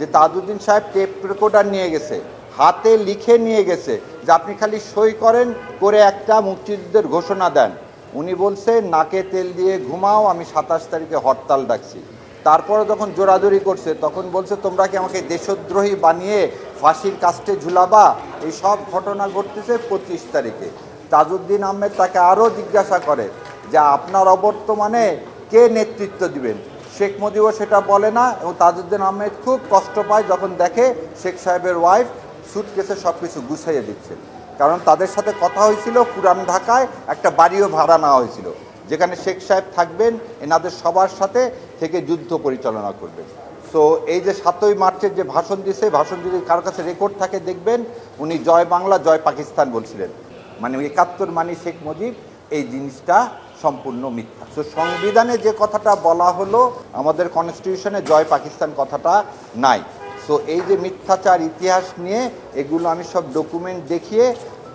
যে তাজউদ্দিন সাহেব tape recorder নিয়ে গেছে, হাতে লিখে নিয়ে গেছে যে আপনি খালি সই করেন, করে একটা মুক্তিযুদ্ধের ঘোষণা দেন। উনি বলছে, নাকে তেল দিয়ে ঘুমাও, আমি সাতাশ তারিখে হরতাল ডাকছি। তারপরে যখন জোরাজোরি করছে, তখন বলছে, তোমরা কি আমাকে দেশদ্রোহী বানিয়ে ফাঁসির কাস্টে ঝুলাবা? এই সব ঘটনা ঘটতেছে পঁচিশ তারিখে। তাজউদ্দিন আহমেদ তাকে আরও জিজ্ঞাসা করে যে, আপনার অবর্তমানে কে নেতৃত্ব দিবেন? শেখ মুজিবও সেটা বলে না এবং তাজউদ্দিন আহমেদ খুব কষ্ট পায় যখন দেখে শেখ সাহেবের ওয়াইফ সুটকেসে সব কিছু গুছাইয়ে দিচ্ছে। কারণ তাদের সাথে কথা হয়েছিল পুরান ঢাকায়, একটা বাড়িও ভাড়া নেওয়া হয়েছিল। যেখানে শেখ সাহেব থাকবেন, এনাদের সবার সাথে থেকে যুদ্ধ পরিচালনা করবেন। সো এই যে সাতই মার্চের যে ভাষণ দিয়েছে ভাষণ যদি কারোর কাছে রেকর্ড থাকে, দেখবেন উনি জয় বাংলা, জয় পাকিস্তান বলছিলেন। মানে একাত্তর মানি শেখ মুজিব, এই জিনিসটা সম্পূর্ণ মিথ্যা। তো সংবিধানে যে কথাটা বলা হলো, আমাদের কনস্টিটিউশনে জয় পাকিস্তান কথাটা নাই। তো এই যে মিথ্যাচার ইতিহাস নিয়ে এগুলো আমি সব ডকুমেন্ট দেখিয়ে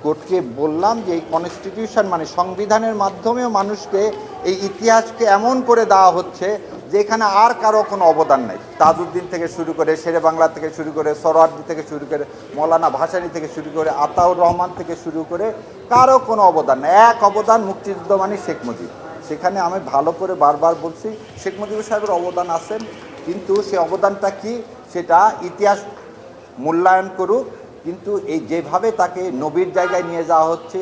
কোর্টকে বললাম যে এই কনস্টিটিউশন মানে সংবিধানের মাধ্যমেও মানুষকে এই ইতিহাসকে এমন করে দেওয়া হচ্ছে যে এখানে আর কারও কোনো অবদান নেই। তাজউদ্দিন থেকে শুরু করে শেরে বাংলা থেকে শুরু করে সরোয়ার্দি থেকে শুরু করে মৌলানা ভাসানী থেকে শুরু করে আতাউর রহমান থেকে শুরু করে কারও কোনো অবদান নেই। এক অবদান মুক্তিযুদ্ধ মানে শেখ মুজিব। সেখানে আমি ভালো করে বারবার বলছি, শেখ মুজিব সাহেবের অবদান আছেন, কিন্তু সে অবদানটা কি সেটা ইতিহাস মূল্যায়ন করুক, কিন্তু এই যেভাবে তাকে নবীর জায়গায় নিয়ে যাওয়া হচ্ছে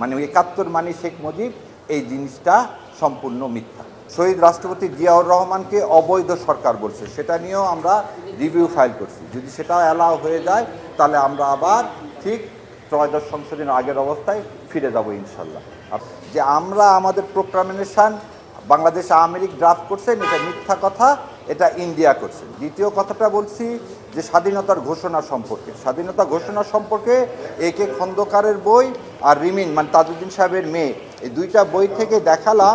মানে একাত্তর মানে শেখ মুজিব, এই জিনিসটা সম্পূর্ণ মিথ্যা। শহীদ রাষ্ট্রপতি জিয়াউর রহমানকে অবৈধ সরকার বলছে। সেটা নিয়েও আমরা রিভিউ ফাইল করছি। যদি সেটা অ্যালাউ হয়ে যায়, তাহলে আমরা আবার ঠিক ত্রয়োদশ সংশোধনের আগের অবস্থায় ফিরে যাব ইনশাল্লাহ। যে আমরা আমাদের প্রোক্রামিনেশন বাংলাদেশ আওয়ামী লীগ ড্রাফট করছেন, এটা মিথ্যা কথা, এটা ইন্ডিয়া করছে। দ্বিতীয় কথাটা বলছি যে স্বাধীনতার ঘোষণা সম্পর্কে। স্বাধীনতা ঘোষণা সম্পর্কে এ কে খন্দকারের বই আর রিমিন মানে তাজউদ্দিন সাহেবের মেয়ে, এই দুইটা বই থেকে দেখালাম।